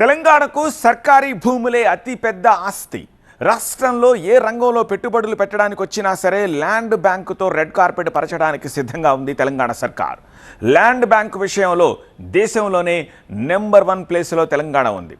తెలంగాణకు సర్కారీ భూములే అతి పెద్ద ఆస్తి. రాష్ట్రంలో ఏ రంగంలో పెట్టుబడులు పెట్టడానికి వచ్చినా సరే ల్యాండ్ బ్యాంకుతో రెడ్ కార్పెట్ పరచడానికి సిద్ధంగా ఉంది తెలంగాణ సర్కార్. ల్యాండ్ బ్యాంక్ విషయంలో దేశంలోనే నెంబర్ వన్ ప్లేస్లో తెలంగాణ ఉంది.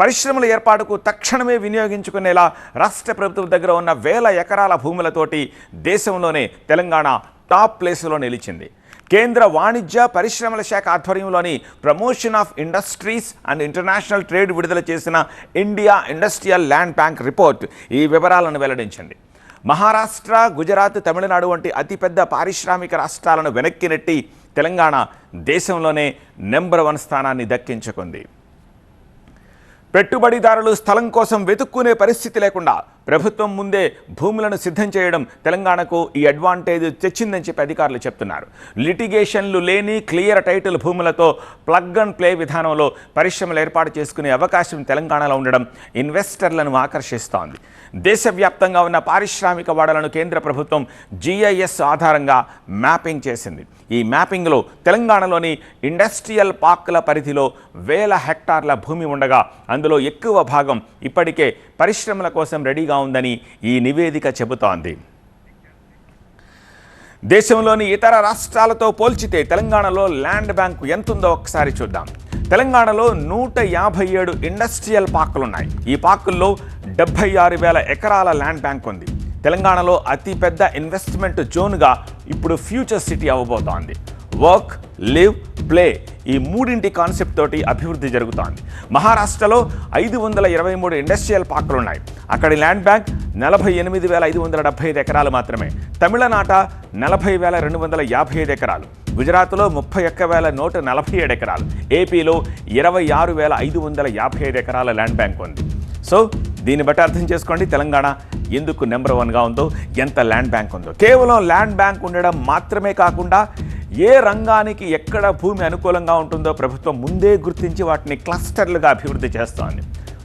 పరిశ్రమల ఏర్పాటుకు తక్షణమే వినియోగించుకునేలా రాష్ట్ర ప్రభుత్వం దగ్గర ఉన్న వేల ఎకరాల భూములతోటి దేశంలోనే తెలంగాణ టాప్ ప్లేస్లో నిలిచింది. కేంద్ర వాణిజ్య పరిశ్రమల శాఖ ఆధ్వర్యంలోని promotion of industries and international trade విడుదల చేసిన India industrial land bank report ఈ వివరాలను వెల్లడించింది మహారాష్ట్ర గుజరాత్ తమిళనాడు వంటి అతిపెద్ద పారిశ్రామిక రాష్ట్రాలను వెనక్కి నెట్టి తెలంగాణ దేశంలోనే నెంబర్ వన్ స్థానాన్ని దక్కించుకుంది. పెట్టుబడిదారులు స్థలం కోసం వెతుక్కునే పరిస్థితి లేకుండా ప్రభుత్వం ముందే భూములను సిద్ధం చేయడం తెలంగాణకు ఈ అడ్వాంటేజ్ తెచ్చిందని చెప్పి అధికారులు చెప్తున్నారు. లిటిగేషన్లు లేని క్లియర్ టైటిల్ భూములతో ప్లగ్ అండ్ ప్లే విధానంలో పరిశ్రమలు ఏర్పాటు చేసుకునే అవకాశం తెలంగాణలో ఉండడం ఇన్వెస్టర్లను ఆకర్షిస్తోంది. దేశవ్యాప్తంగా ఉన్న పారిశ్రామిక వాడలను కేంద్ర ప్రభుత్వం జిఐఎస్ ఆధారంగా మ్యాపింగ్ చేసింది. ఈ మ్యాపింగ్లో తెలంగాణలోని ఇండస్ట్రియల్ పార్కుల పరిధిలో వేల హెక్టార్ల భూమి ఉండగా అందులో ఎక్కువ భాగం ఇప్పటికే పరిశ్రమల కోసం రెడీగా ఉందని ఈ నివేదిక చెబుతోంది. దేశంలోని ఇతర రాష్ట్రాలతో పోల్చితే తెలంగాణలో ల్యాండ్ బ్యాంకు ఎంతుందో ఒకసారి చూద్దాం. తెలంగాణలో నూట యాభై ఏడు ఇండస్ట్రియల్ పార్కులున్నాయి. ఈ పార్కుల్లో డెబ్బై ఆరు వేల ఎకరాల ల్యాండ్ బ్యాంక్ ఉంది. తెలంగాణలో అతిపెద్ద ఇన్వెస్ట్మెంట్ జోన్గా ఇప్పుడు ఫ్యూచర్ సిటీ అవ్వబోతోంది. వర్క్ లివ్ ప్లే ఈ మూడింటి కాన్సెప్ట్ తోటి అభివృద్ధి జరుగుతోంది. మహారాష్ట్రలో ఐదు వందల ఇరవై మూడు ఇండస్ట్రియల్ పార్కులు ఉన్నాయి. అక్కడి ల్యాండ్ బ్యాంక్ నలభై ఎనిమిది వేల ఐదు వందల డెబ్బై ఐదు ఎకరాలు మాత్రమే. తమిళనాట నలభై వేల రెండు వందల యాభై ఐదు ఎకరాలు. గుజరాత్లో ముప్పై ఒక్క వేల నూట నలభై ఏడు ఎకరాలు. ఏపీలో ఇరవై ఆరు వేల ఐదు వందల యాభై ఐదు ఎకరాల ల్యాండ్ బ్యాంక్ ఉంది. సో దీన్ని బట్టి అర్థం చేసుకోండి. తెలంగాణ ఎందుకు నెంబర్ వన్గా ఉందో ఎంత ల్యాండ్ బ్యాంక్ ఉందో. కేవలం ల్యాండ్ బ్యాంక్ ఉండడం మాత్రమే కాకుండా ఏ రంగానికి ఎక్కడ భూమి అనుకూలంగా ఉంటుందో ప్రభుత్వం ముందే గుర్తించి వాటిని క్లస్టర్లుగా అభివృద్ధి చేస్తోంది.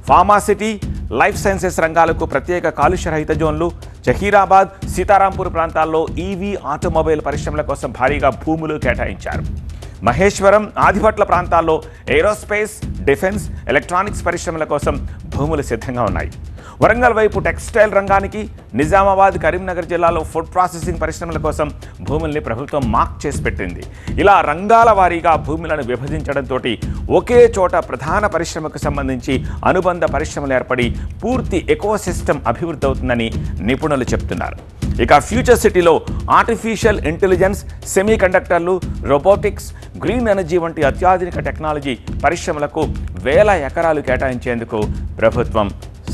ఫార్మాసిటీ లైఫ్ సైన్సెస్ రంగాలకు ప్రత్యేక కాలుష్య రహిత జోన్లు జహీరాబాద్ సీతారాంపూర్ ప్రాంతాల్లో ఈవీ ఆటోమొబైల్ పరిశ్రమల కోసం భారీగా భూములు కేటాయించారు. మహేశ్వరం ఆదిభట్ల ప్రాంతాల్లో ఏరోస్పేస్ డిఫెన్స్ ఎలక్ట్రానిక్స్ పరిశ్రమల కోసం భూములు సిద్ధంగా ఉన్నాయి. వరంగల్ వైపు టెక్స్టైల్ రంగానికి నిజామాబాద్ కరీంనగర్ జిల్లాలో ఫుడ్ ప్రాసెసింగ్ పరిశ్రమల కోసం భూముల్ని ప్రభుత్వం మార్క్ చేసి పెట్టింది. ఇలా రంగాల వారీగా భూములను విభజించడంతో ఒకే చోట ప్రధాన పరిశ్రమకు సంబంధించి అనుబంధ పరిశ్రమలు ఏర్పడి పూర్తి ఎకోసిస్టమ్ అభివృద్ధి అవుతుందని నిపుణులు చెప్తున్నారు. ఇక ఫ్యూచర్ సిటీలో ఆర్టిఫిషియల్ ఇంటెలిజెన్స్ సెమీ కండక్టర్లు రోబోటిక్స్ గ్రీన్ ఎనర్జీ వంటి అత్యాధునిక టెక్నాలజీ పరిశ్రమలకు వేల ఎకరాలు కేటాయించేందుకు ప్రభుత్వం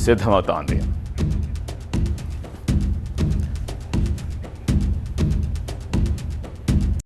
సిద్ధమవుతోంది.